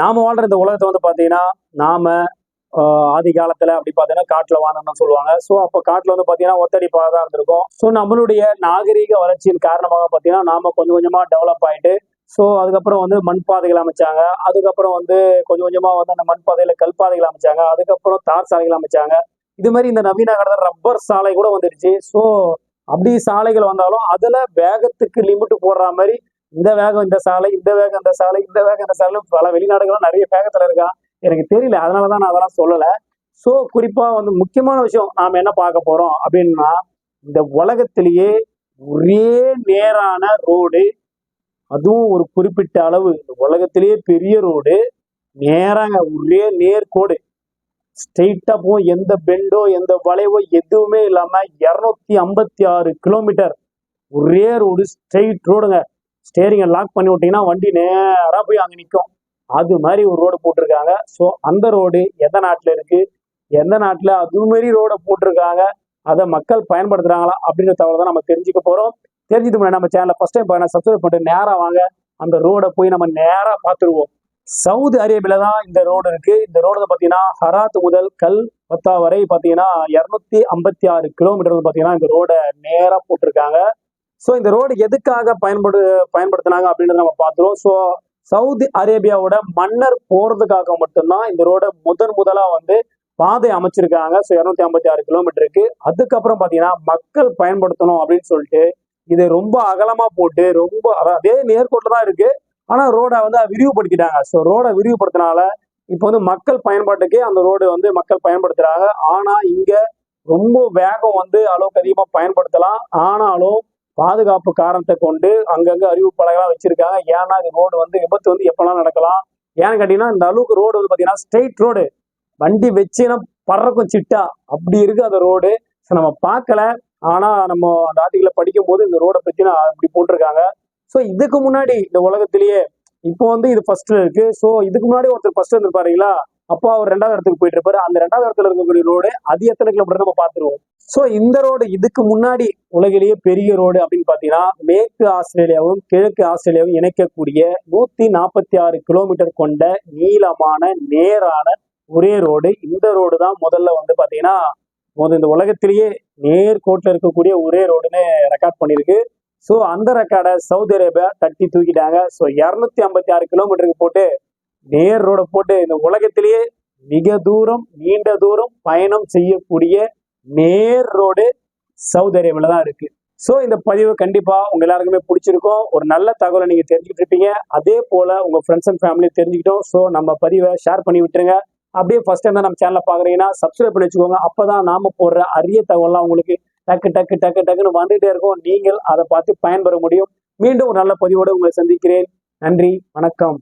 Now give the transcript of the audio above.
நாம வாழ்ற இந்த உலகத்தை வந்து பாத்தீங்கன்னா நாம ஆதி காலத்துல அப்படி பாத்தீங்கன்னா காட்டுல வாழ்ந்தோம்னு சொல்லுவாங்க. ஸோ அப்போ காட்டுல வந்து பாத்தீங்கன்னா ஒத்தடி தான் இருந்திருக்கும். ஸோ நம்மளுடைய நாகரீக வளர்ச்சியின் காரணமாக பாத்தீங்கன்னா நாம கொஞ்சம் கொஞ்சமா டெவலப் ஆயிட்டு ஸோ அதுக்கப்புறம் வந்து மண் பாதைகள் அமைச்சாங்க. அதுக்கப்புறம் வந்து கொஞ்சம் கொஞ்சமா வந்து அந்த மண் பாதையில கல் பாதைகள் அமைச்சாங்க. அதுக்கப்புறம் தார் சாலைகள் அமைச்சாங்க. இது மாதிரி இந்த நவீன காலத்துல ரப்பர் சாலை கூட வந்துடுச்சு. ஸோ அப்படி சாலைகள் வந்தாலும் அதுல வேகத்துக்கு லிமிட் போடுற மாதிரி இந்த வேகம் இந்த சாலை இந்த வேகம் இந்த சாலை இந்த வேகம் இந்த சாலை பல வெளிநாடுகளும் நிறைய வேகத்துல இருக்கான் எனக்கு தெரியல. அதனாலதான் நான் அதெல்லாம் சொல்லல. ஸோ குறிப்பா வந்து முக்கியமான விஷயம் நாம என்ன பார்க்க போறோம் அப்படின்னா இந்த உலகத்திலேயே ஒரே நேரான ரோடு அதுவும் ஒரு குறிப்பிட்ட அளவு. இந்த உலகத்திலேயே பெரிய ரோடு நேராங்க ஒரே நேர்கோடு. ஸ்ட்ரெயிட்டா போகும். எந்த பெண்டோ எந்த வளைவோ எதுவுமே இல்லாம இருநூத்தி ஐம்பத்தி ஆறு கிலோமீட்டர் ஒரே ரோடு ஸ்ட்ரெயிட் ரோடுங்க ஸ்டேரிங்கை லாக் பண்ணி விட்டீங்கன்னா வண்டி நேரா போய் அங்க நிற்கும் அது மாதிரி ஒரு ரோடு போட்டிருக்காங்க. ஸோ அந்த ரோடு எந்த நாட்டில் இருக்கு? எந்த நாட்டில் அது மாதிரி ரோடை போட்டிருக்காங்க? அதை மக்கள் பயன்படுத்துறாங்களா? அப்படின்ற தகவலை தான் நம்ம தெரிஞ்சுக்க போறோம். தெரிஞ்சுட்டு முன்னாடி நம்ம சேனலை ஃபஸ்ட் டைம் பாருங்க சப்ஸ்கிரைப் பண்ணிட்டு நேராக வாங்க. அந்த ரோடை போய் நம்ம நேரா பார்த்துருவோம். சவுதி அரேபியால தான் இந்த ரோடு இருக்கு. இந்த ரோடு பார்த்தீங்கன்னா ஹராத் முதல் கல் பத்தா வரை பார்த்தீங்கன்னா இரநூத்தி ஐம்பத்தி ஆறு கிலோமீட்டர் பார்த்தீங்கன்னா இந்த ரோடை நேரா போட்டிருக்காங்க. ஸோ இந்த ரோடு எதுக்காக பயன்படு பயன்படுத்தினாங்க அப்படின்றத நம்ம பார்த்துருவோம். ஸோ சவுதி அரேபியாவோட மன்னர் போறதுக்காக மட்டும்தான் இந்த ரோடை முதன் முதலா வந்து பாதை அமைச்சிருக்காங்க. ஸோ இரநூத்தி ஐம்பத்தி ஆறு கிலோமீட்டருக்கு அதுக்கப்புறம் பார்த்தீங்கன்னா மக்கள் பயன்படுத்தணும் அப்படின்னு சொல்லிட்டு இதை ரொம்ப அகலமா போட்டு ரொம்ப அதே நேர்கோட்டில் தான் இருக்கு. ஆனால் ரோடை வந்து விரிவுபடுத்திட்டாங்க. ஸோ ரோடை விரிவுபடுத்தினால இப்போ வந்து மக்கள் பயன்பாட்டுக்கே அந்த ரோடு வந்து மக்கள் பயன்படுத்துறாங்க. ஆனால் இங்க ரொம்ப வேகம் வந்து அளவுக்கு அதிகமாக பயன்படுத்தலாம். ஆனாலும் பாதுகாப்பு காரணத்தை கொண்டு அங்கங்க அறிவு பலகெல்லாம் வச்சிருக்காங்க. ஏன்னா இந்த ரோடு வந்து விபத்து வந்து எப்பெல்லாம் நடக்கலாம்? ஏன்னு கேட்டீங்கன்னா இந்த அளவுக்கு ரோடு வந்து பாத்தீங்கன்னா ஸ்ட்ரெயிட் ரோடு வண்டி வச்சுன்னா பறக்கும் சிட்டா. அப்படி இருக்கு அந்த ரோடு ஸோ நம்ம பார்க்கல. ஆனா நம்ம அந்த ஆர்டிகளை படிக்கும் போது இந்த ரோடை பத்தி நான் அப்படி போட்டிருக்காங்க. ஸோ இதுக்கு முன்னாடி இந்த உலகத்திலேயே இப்போ வந்து இது ஃபர்ஸ்ட்ல இருக்கு. ஸோ இதுக்கு முன்னாடி ஒருத்தர் ஃபர்ஸ்ட் இருந்திருப்பாருங்களா அப்போ அவர் ரெண்டாவது இடத்துக்கு போயிட்டு இருப்பாரு. அந்த ரெண்டாவது இடத்துல இருக்கக்கூடிய ரோடு அது எத்தனை கிலோமீட்டர் நம்ம பார்த்துருவோம். ஸோ இந்த ரோடு இதுக்கு முன்னாடி உலகிலேயே பெரிய ரோடு அப்படின்னு பார்த்தீங்கன்னா மேற்கு ஆஸ்திரேலியாவும் கிழக்கு ஆஸ்திரேலியாவும் இணைக்கக்கூடிய நூத்தி நாற்பத்தி ஆறு கிலோமீட்டர் கொண்ட நீளமான நேரான ஒரே ரோடு இந்த ரோடு தான் முதல்ல வந்து பார்த்தீங்கன்னா முதல் இந்த உலகத்திலேயே நேர்கோட்டில் இருக்கக்கூடிய ஒரே ரோடுன்னு ரெக்கார்ட் பண்ணியிருக்கு. ஸோ அந்த ரெக்கார்டை சவுதி அரேபியா தட்டி தூக்கிட்டாங்க. ஸோ இரநூத்தி ஐம்பத்தி ஆறு கிலோமீட்டருக்கு போட்டு நேர் ரோட போட்டு இந்த உலகத்திலேயே மிக தூரம் நீண்ட தூரம் பயணம் செய்யக்கூடிய நேர் ரோடு சவுதி அரேபியால தான் இருக்கு. ஸோ இந்த பதிவு கண்டிப்பாக உங்க எல்லாருக்குமே பிடிச்சிருக்கும். ஒரு நல்ல தகவலை நீங்க தெரிஞ்சுக்கிட்டு இருப்பீங்க. அதே போல உங்க ஃப்ரெண்ட்ஸ் அண்ட் ஃபேமிலி தெரிஞ்சுக்கிட்டோம். ஸோ நம்ம பதிவை ஷேர் பண்ணி விட்டுருங்க. அப்படியே ஃபர்ஸ்ட் டைம் தான் நம்ம சேனலை பாக்குறீங்கன்னா சப்ஸ்கிரைப் பண்ணி வச்சுக்கோங்க. அப்பதான் நாம போடுற அரிய தகவல்லாம் உங்களுக்கு டக்கு டக்கு டக்கு டக்குன்னு வந்துகிட்டே இருக்கும். நீங்கள் அதை பார்த்து பயன்பெற முடியும். மீண்டும் ஒரு நல்ல பதிவோடு உங்களை சந்திக்கிறேன். நன்றி. வணக்கம்.